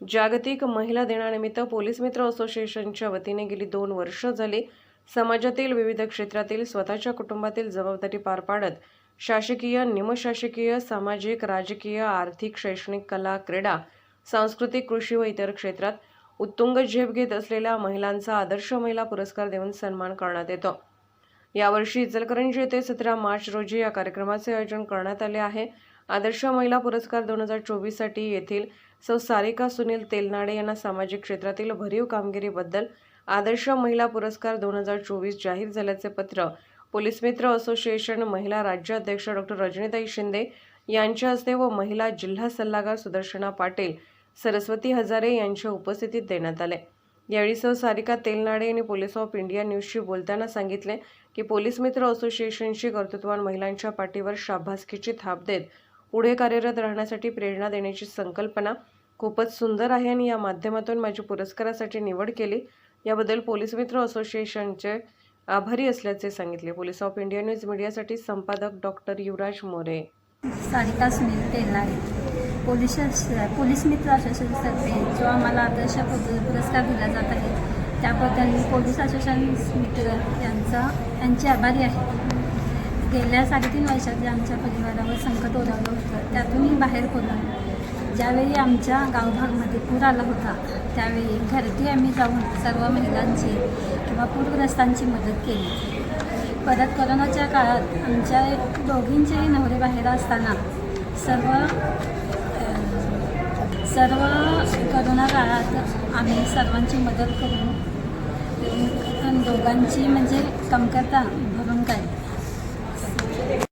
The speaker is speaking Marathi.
जागतिक महिला दिनानिमित्त पोलीस मित्र असोसिएशनच्या वतीने गेली दोन वर्ष झाली. समाजातील विविध क्षेत्रातील स्वतःच्या कुटुंबातील जबाबदारी पार पाडत शासकीय निमशासकीय सामाजिक राजकीय आर्थिक शैक्षणिक कला क्रीडा सांस्कृतिक कृषी व इतर क्षेत्रात उत्तुंग झेप घेत असलेल्या महिलांचा आदर्श महिला पुरस्कार देऊन सन्मान करण्यात येतो. यावर्षी इचलकरंजी येथे सतरा मार्च रोजी या कार्यक्रमाचे आयोजन करण्यात आले आहे. आदर्श महिला पुरस्कार दोन हजार चोवीससाठी येथील सौ सारिका सुनील तेलनाडे यांना सामाजिक क्षेत्रातील भरीव कामगिरीबद्दल आदर्श महिला पुरस्कार दोन हजार चोवीस जाहीर झाल्याचे पत्र पोलीस मित्र असोसिएशन महिला राज्य अध्यक्ष डॉक्टर रजनीताई शिंदे यांच्या हस्ते व महिला जिल्हा सल्लागार सुदर्शना पाटील सरस्वती हजारे यांच्या उपस्थितीत देण्यात आले. यावेळी सौ सारिका तेलनाडे यांनी पोलीस ऑफ इंडिया न्यूजशी बोलताना सांगितले की पोलीस मित्र असोसिएशनशी कर्तृत्वान महिलांच्या पाठीवर शाबासकीची थाप देत पुढे कार्यरत राहण्यासाठी प्रेरणा देण्याची संकल्पना खूपच सुंदर आहे आणि या माध्यमातून माझी पुरस्कारासाठी निवड केली. याबद्दल पोलीस मित्र असोसिएशनचे आभारी असल्याचे सांगितले. पोलीस ऑफ इंडिया न्यूज मीडियासाठी संपादक doctor Yuvraj More. Sarika Sunil Telnare police police मित्र असोसिएशनतर्फे जो आम्हाला आदर्श पुरस्कार दिला जात आहे त्याबद्दल मी पोलीस असोसिएशन मित्र यांचा यांचे आभारी आहे गेल्या साडेतीन वर्षात जे आमच्या परिवारावर संकट ओढावलं होतं. त्यातूनही बाहेर पडून ज्यावेळी आमच्या गावभागमध्ये पूर आला होता त्यावेळी घरटी आम्ही जाऊन सर्व महिलांची किंवा पूरग्रस्तांची मदत केली. परत कोरोनाच्या काळात आमच्या दोघींचेही नवरे बाहेर असताना सर्व सर्व करोना काळात आम्ही सर्वांची मदत करून दोघांची म्हणजे कमतरता भरून काढली.